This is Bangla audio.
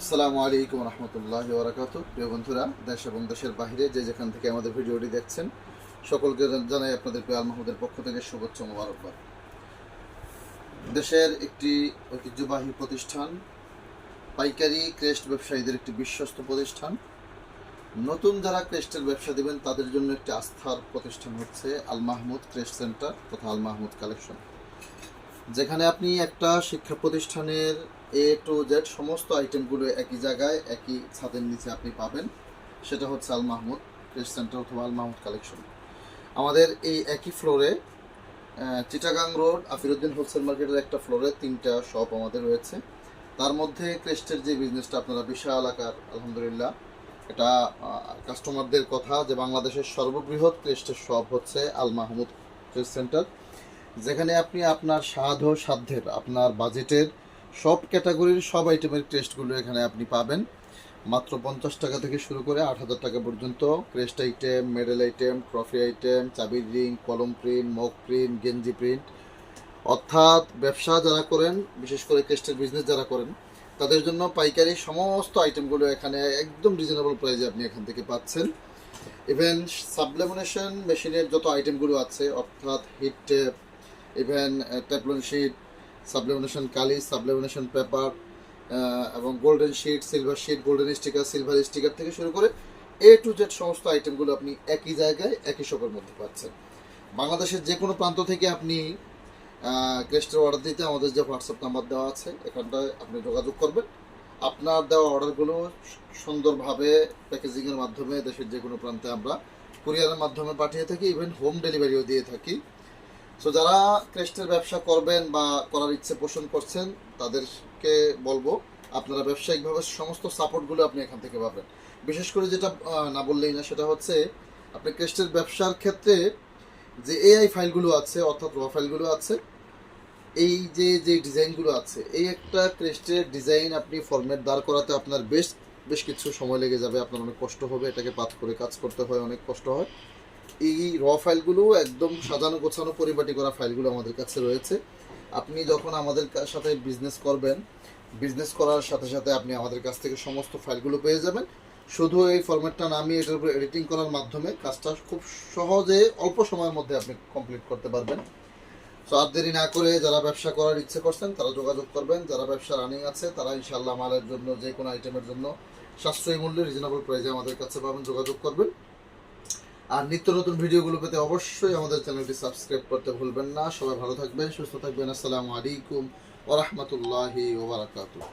আসসালামু আলাইকুম রহমতুল্লাহ ওরাকাত প্রিয় বন্ধুরা, দেশ এবং দেশের বাইরে যে যেখান থেকে আমাদের ভিডিওটি দেখছেন, সকলকে জানাই আপনাদের প্রিয় মাহমুদের পক্ষ থেকে শুভেচ্ছা মোবারকবাদ। দেশের একটি ঐতিহ্যবাহী প্রতিষ্ঠান, পাইকারি ক্রেস্ট ব্যবসায়ীদের একটি বিশ্বস্ত প্রতিষ্ঠান। নতুন যারা ক্রেস্টের ব্যবসা দেবেন, তাদের জন্য একটি আস্থার প্রতিষ্ঠান হচ্ছে আল মাহমুদ ক্রেস্ট সেন্টার তথা আল মাহমুদ কালেকশন। যেখানে আপনি একটা শিক্ষা প্রতিষ্ঠানের এ টু জেড সমস্ত আইটেমগুলো একই জায়গায়, একই ছাদের নিচে আপনি পাবেন। সেটা হচ্ছে আল মাহমুদ ক্রেস্ট সেন্টার অথবা আল মাহমুদ কালেকশন আমাদের এই একই ফ্লোরে চিটাগাং রোড, আফিরুদ্দিন হোলসেল মার্কেটের একটা ফ্লোরে তিনটা শপ আমাদের রয়েছে। তার মধ্যে ক্রেস্টের যে বিজনেসটা আপনারা বিশাল আকার, আলহামদুলিল্লাহ। এটা কাস্টমারদের কথা যে বাংলাদেশের সর্ববৃহৎ ক্রেস্টের শপ হচ্ছে আল মাহমুদ ক্রেস্ট সেন্টার যেখানে আপনি আপনার ও সাধ্যের, আপনার বাজেটের সব ক্যাটাগরির সব আইটেমের টেস্টগুলো এখানে আপনি পাবেন। মাত্র পঞ্চাশ টাকা থেকে শুরু করে আট হাজার টাকা পর্যন্ত। Crest item medal item trophy item চাবির রিং কলম প্রিন্ট মগ প্রিন্ট গেঞ্জি প্রিন্ট অর্থাৎ ব্যবসা যারা করেন, বিশেষ করে ক্রেস্টের বিজনেস যারা করেন, তাদের জন্য পাইকারি সমস্ত আইটেমগুলো এখানে একদম রিজনেবল প্রাইসে আপনি এখান থেকে পাচ্ছেন। ইভেন সাবলেমিনেশন মেশিনের যত আইটেমগুলো আছে, অর্থাৎ heat tape even ট্যাপলন sheet sublimation কালি, সাবলিমিনেশন পেপার এবং golden sheet, silver sheet, golden sticker, silver sticker থেকে শুরু করে এ টু জেড সমস্ত আইটেমগুলো আপনি একই জায়গায়, একই শপের মধ্যে পাচ্ছেন। বাংলাদেশের যে কোনো প্রান্ত থেকে আপনি ক্রেস্টের অর্ডার দিতে আমাদের যে হোয়াটসঅ্যাপ নাম্বার দেওয়া আছে, এখানটায় আপনি যোগাযোগ করবেন। আপনার দেওয়া অর্ডারগুলো সুন্দরভাবে প্যাকেজিংয়ের মাধ্যমে দেশের যে কোনো প্রান্তে আমরা কুরিয়ারের মাধ্যমে পাঠিয়ে থাকি ইভেন হোম ডেলিভারিও দিয়ে থাকি। সো যারা ক্রেস্টের ব্যবসা করবেন বা করার ইচ্ছে পোষণ করছেন, তাদেরকে বলব আপনারা ব্যবসায়িকভাবে সমস্ত সাপোর্টগুলো আপনি এখান থেকে পাবেন। বিশেষ করে যেটা না বললেই না, সেটা হচ্ছে আপনি ক্রেস্টের ব্যবসার ক্ষেত্রে যে এআই ফাইলগুলো আছে, অর্থাৎ র ফাইলগুলো আছে, এই যে যে ডিজাইনগুলো আছে, এই একটা ক্রেস্টের ডিজাইন আপনি ফরম্যাট দাঁড় করাতে আপনার বেশ বেশ কিছু সময় লেগে যাবে। আপনার অনেক কষ্ট হবে, এটাকে পাত করে কাজ করতে হয়, অনেক কষ্ট হয়। এই র ফাইলগুলো একদম সাজানো গোছানো পরিপাটি করা ফাইলগুলো আমাদের কাছে রয়েছে। আপনি যখন আমাদের সাথে বিজনেস করবেন বিজনেস করার সাথে সাথে আপনি আমাদের কাছ থেকে সমস্ত ফাইলগুলো পেয়ে যাবেন। শুধু এই ফরম্যাটটা নামিয়ে এটার উপর এডিটিং করার মাধ্যমে কাজটা খুব সহজে অল্প সময়ের মধ্যে আপনি কমপ্লিট করতে পারবেন। সো আর দেরি না করে যারা ব্যবসা করার ইচ্ছে করছেন, তারা যোগাযোগ করবেন। যারা ব্যবসা রানিং আছে, তারা ইনশাল্লাহ মালের জন্য যে কোনো আইটেমের জন্য সাশ্রয়ী মূল্যে রিজনেবল প্রাইসে আমাদের কাছে পাবেন, যোগাযোগ করবেন। আর নিত্য নতুন ভিডিওগুলো পেতে অবশ্যই আমাদের চ্যানেলটি সাবস্ক্রাইব করতে ভুলবেন না। সবাই ভালো থাকবেন, সুস্থ থাকবেন। আসসালামু আলাইকুম ওরহমতুল্লাহি ওবরাকাতুহ